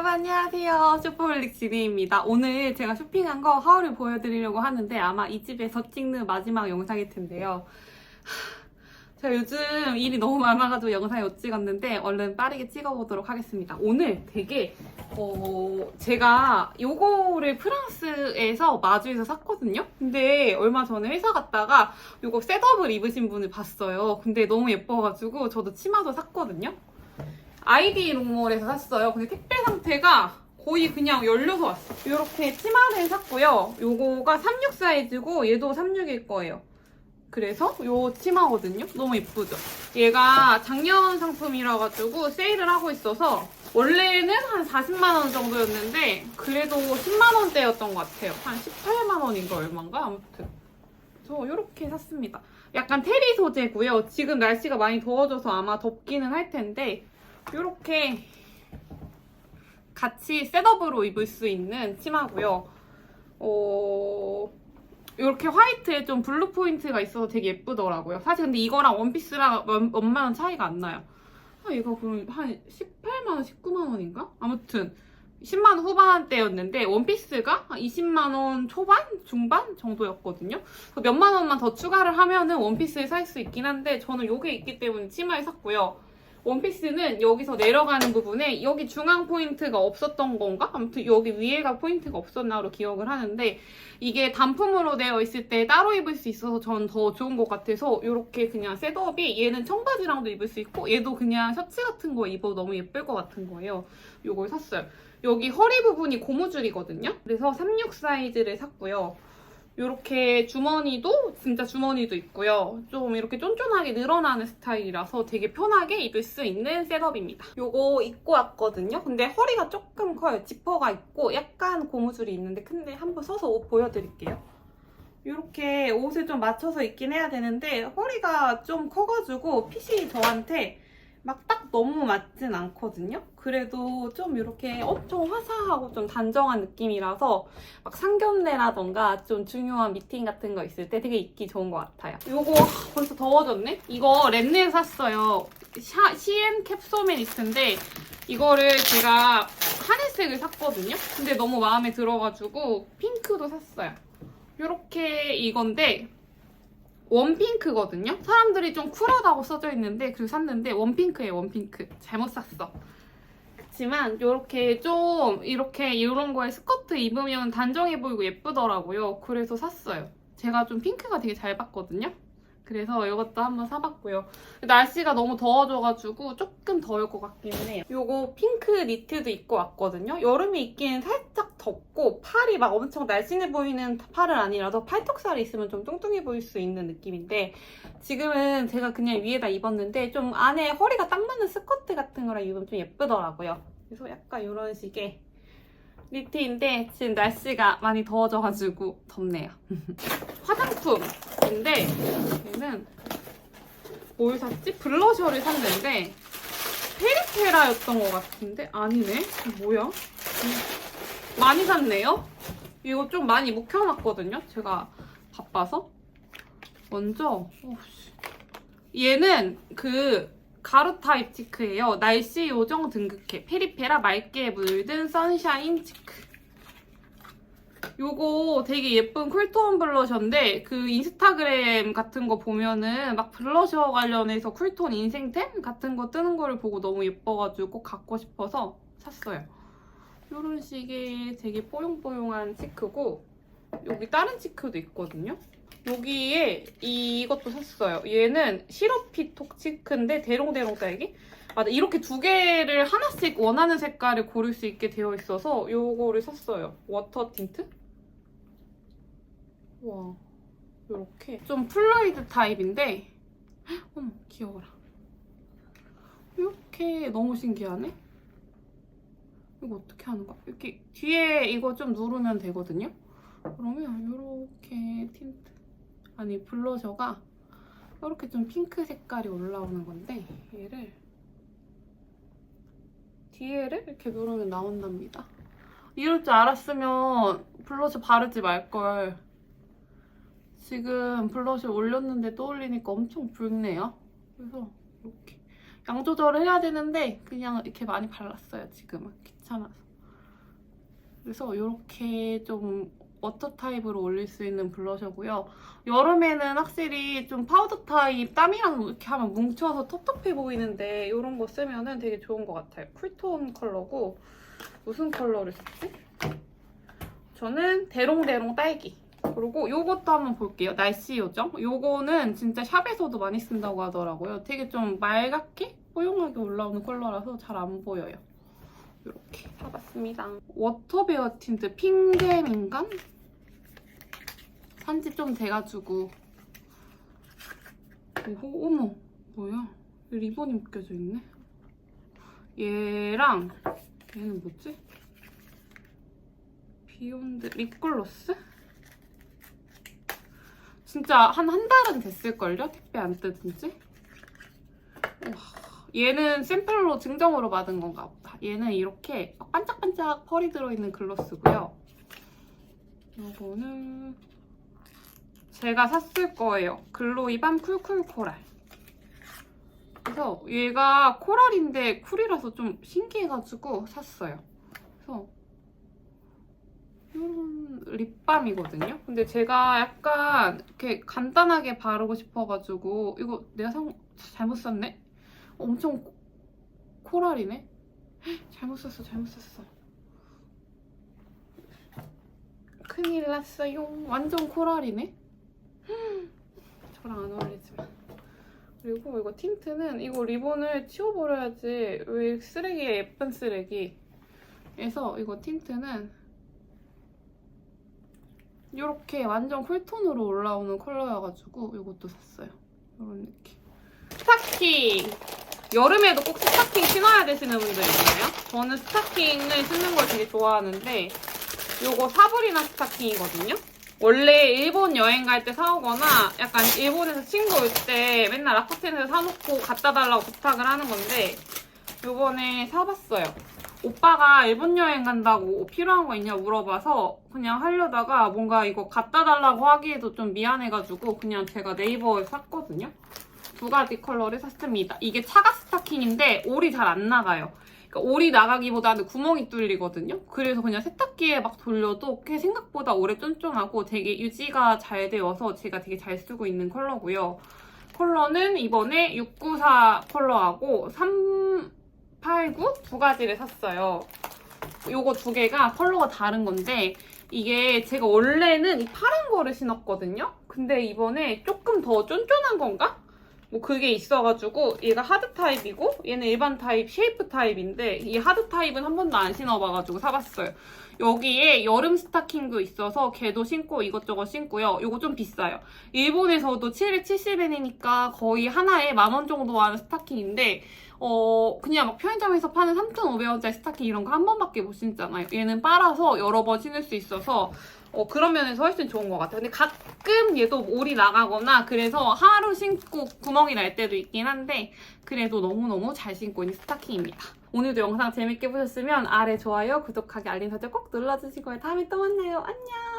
여러분 안녕하세요. 슈퍼블릭 지니입니다. 오늘 제가 쇼핑한 거 하울을 보여드리려고 하는데 아마 이 집에서 찍는 마지막 영상일 텐데요. 하, 제가 요즘 일이 너무 많아가지고 영상을 못 찍었는데 얼른 빠르게 찍어보도록 하겠습니다. 오늘 되게 어, 제가 요거를 프랑스에서 마주에서 샀거든요. 근데 얼마 전에 회사 갔다가 요거 셋업을 입으신 분을 봤어요. 근데 너무 예뻐가지고 저도 치마도 샀거든요. 아이디 롱몰에서 샀어요. 근데 택배 상태가 거의 그냥 열려서 왔어. 이렇게 치마를 샀고요. 요거가 36 사이즈고 얘도 36일 거예요. 그래서 요 치마거든요. 너무 예쁘죠? 얘가 작년 상품이라 가지고 세일을 하고 있어서 원래는 한 40만 원 정도였는데 그래도 10만 원대였던 것 같아요. 한 18만 원인가 얼마인가 아무튼. 저 이렇게 샀습니다. 약간 테리 소재고요. 지금 날씨가 많이 더워져서 아마 덥기는 할 텐데 이렇게 같이 셋업으로 입을 수 있는 치마고요. 어, 이렇게 화이트에 좀 블루 포인트가 있어서 되게 예쁘더라고요. 사실 근데 이거랑 원피스랑 원- 원만 원 차이가 안 나요. 아, 이거 그럼 한 18만 원, 19만 원인가? 아무튼 10만 원 후반대였는데 원피스가 한 20만 원 초반, 중반 정도였거든요. 그래서 몇만 원만 더 추가를 하면은 원피스를 살수 있긴 한데 저는 요게 있기 때문에 치마를 샀고요. 원피스는 여기서 내려가는 부분에 여기 중앙 포인트가 없었던 건가? 아무튼 여기 위에가 포인트가 없었나로 기억을 하는데 이게 단품으로 되어 있을 때 따로 입을 수 있어서 전 더 좋은 것 같아서 이렇게 그냥 셋업이 얘는 청바지랑도 입을 수 있고 얘도 그냥 셔츠 같은 거 입어도 너무 예쁠 것 같은 거예요. 요걸 샀어요. 여기 허리 부분이 고무줄이거든요. 그래서 36 사이즈를 샀고요. 이렇게 주머니도 진짜 주머니도 있고요. 좀 이렇게 쫀쫀하게 늘어나는 스타일이라서 되게 편하게 입을 수 있는 셋업입니다. 요거 입고 왔거든요. 근데 허리가 조금 커요. 지퍼가 있고 약간 고무줄이 있는데 근데 한번 서서 옷 보여드릴게요. 이렇게 옷을 좀 맞춰서 입긴 해야 되는데 허리가 좀 커가지고 핏이 저한테 막 딱 너무 맞진 않거든요. 그래도 좀 이렇게 엄청 화사하고 좀 단정한 느낌이라서 막 상견례라던가 좀 중요한 미팅 같은 거 있을 때 되게 입기 좋은 것 같아요. 이거 벌써 더워졌네? 이거 렌네에 샀어요. 샤, CN 캡소메니스인데 이거를 제가 하늘색을 샀거든요. 근데 너무 마음에 들어가지고 핑크도 샀어요. 이렇게 이건데 원핑크거든요. 사람들이 좀 쿨하다고 써져 있는데 그래서 샀는데 원핑크예요. 원핑크. 잘못 샀어. 그렇지만 이렇게 좀 이렇게 이런 거에 스커트 입으면 단정해 보이고 예쁘더라고요. 그래서 샀어요. 제가 좀 핑크가 되게 잘 봤거든요. 그래서 이것도 한번 사봤고요. 날씨가 너무 더워져가지고 조금 더울 것 같기는 해요. 요거 핑크 니트도 입고 왔거든요. 여름에 입기엔 살짝 덥고 팔이 막 엄청 날씬해 보이는 팔은 아니라서 팔뚝살이 있으면 좀 뚱뚱해 보일 수 있는 느낌인데 지금은 제가 그냥 위에다 입었는데 좀 안에 허리가 딱 맞는 스커트 같은 거랑 입으면 좀 예쁘더라고요. 그래서 약간 이런 식의 니트인데 지금 날씨가 많이 더워져가지고 덥네요. 화장품인데 얘는 뭘 샀지? 블러셔를 샀는데 페리페라였던 것 같은데 아니네. 뭐야? 많이 샀네요. 이거 좀 많이 묵혀놨거든요. 제가 바빠서. 먼저 어, 씨. 얘는 그 가루 타입 치크예요. 날씨 요정 등급해. 페리페라 맑게 물든 선샤인 치크. 요거 되게 예쁜 쿨톤 블러셔인데 그 인스타그램 같은 거 보면은 막 블러셔 관련해서 쿨톤 인생템 같은 거 뜨는 거를 보고 너무 예뻐가지고 꼭 갖고 싶어서 샀어요. 이런 식의 되게 뽀용뽀용한 치크고 여기 다른 치크도 있거든요. 여기에 이것도 샀어요. 얘는 시럽피톡 치크인데 대롱대롱 딸기? 맞아 이렇게 두 개를 하나씩 원하는 색깔을 고를 수 있게 되어 있어서 요거를 샀어요. 워터 틴트? 와 요렇게 좀 플루이드 타입인데 헉, 어머 귀여워라. 이렇게 너무 신기하네. 이거 어떻게 하는 거야? 이렇게 뒤에 이거 좀 누르면 되거든요. 그러면 이렇게 틴트 아니 블러셔가 이렇게 좀 핑크 색깔이 올라오는 건데 얘를 뒤에를 이렇게 누르면 나온답니다. 이럴 줄 알았으면 블러셔 바르지 말걸. 지금 블러셔 올렸는데 떠올리니까 엄청 붉네요. 그래서 이렇게 양 조절을 해야 되는데 그냥 이렇게 많이 발랐어요 지금은 귀찮아서. 그래서 이렇게 좀 워터 타입으로 올릴 수 있는 블러셔고요. 여름에는 확실히 좀 파우더 타입 땀이랑 이렇게 하면 뭉쳐서 텁텁해 보이는데 이런 거 쓰면은 되게 좋은 것 같아요. 쿨톤 컬러고 무슨 컬러를 썼지? 저는 대롱대롱 딸기. 그리고 요것도 한번 볼게요. 날씨 요정. 요거는 진짜 샵에서도 많이 쓴다고 하더라고요. 되게 좀 맑게 뽀용하게 올라오는 컬러라서 잘 안 보여요. 이렇게 사봤습니다. 워터베어 틴트 핑계 민간? 산지 좀 돼가지고 그리고 어머 뭐야 리본이 묶여져 있네 얘랑 얘는 뭐지? 비욘드 립글로스? 진짜 한 한 달은 됐을걸요? 택배 안 뜯은 지? 와, 얘는 샘플로 증정으로 받은 건가 보다. 얘는 이렇게 막 반짝반짝 펄이 들어있는 글로스고요. 이거는 제가 샀을 거예요. 글로이밤 쿨쿨 코랄. 그래서 얘가 코랄인데 쿨이라서 좀 신기해가지고 샀어요. 그래서 이런 립밤이거든요. 근데 제가 약간 이렇게 간단하게 바르고 싶어가지고 이거 내가 상 잘못 샀네? 엄청 코- 코랄이네? 헉, 잘못 샀어, 잘못 샀어. 큰일 났어요. 완전 코랄이네? 흠, 저랑 안 어울리지만. 그리고 이거 틴트는 이거 리본을 치워버려야지. 왜 쓰레기에 예쁜 쓰레기. 그래서 이거 틴트는 이렇게 완전 쿨톤으로 올라오는 컬러여가지고 이것도 샀어요. 이런 느낌. 스타킹! 여름에도 꼭 스타킹 신어야 되시는 분들 있나요? 저는 스타킹을 신는 걸 되게 좋아하는데 이거 사브리나 스타킹이거든요? 원래 일본 여행 갈 때 사오거나 약간 일본에서 친구 올 때 맨날 라쿠텐에서 사놓고 갖다 달라고 부탁을 하는 건데 요번에 사봤어요. 오빠가 일본 여행 간다고 필요한 거 있냐 물어봐서 그냥 하려다가 뭔가 이거 갖다 달라고 하기에도 좀 미안해가지고 그냥 제가 네이버에 샀거든요. 두 가지 컬러를 샀습니다. 이게 차가 스타킹인데 올이 잘 안 나가요. 그러니까 올이 나가기보다는 구멍이 뚫리거든요. 그래서 그냥 세탁기에 막 돌려도 꽤 생각보다 오래 쫀쫀하고 되게 유지가 잘 되어서 제가 되게 잘 쓰고 있는 컬러고요. 컬러는 이번에 694 컬러하고 389 두 가지를 샀어요. 요거 두 개가 컬러가 다른 건데 이게 제가 원래는 이 파란 거를 신었거든요. 근데 이번에 조금 더 쫀쫀한 건가? 뭐 그게 있어가지고 얘가 하드 타입이고 얘는 일반 타입 쉐이프 타입인데 이 하드 타입은 한 번도 안 신어봐가지고 사봤어요. 여기에 여름 스타킹도 있어서 걔도 신고 이것저것 신고요. 이거 좀 비싸요. 일본에서도 770엔이니까 거의 하나에 만 원 정도 하는 스타킹인데 어 그냥 막 편의점에서 파는 3,500원짜리 스타킹 이런 거 한 번밖에 못 신잖아요. 얘는 빨아서 여러 번 신을 수 있어서 어, 그런 면에서 훨씬 좋은 것 같아요. 근데 가끔 얘도 올이 나가거나 그래서 하루 신고 구멍이 날 때도 있긴 한데 그래도 너무너무 잘 신고 있는 스타킹입니다. 오늘도 영상 재밌게 보셨으면 아래 좋아요, 구독하기, 알림 설정 꼭 눌러주시고요. 다음에 또 만나요. 안녕!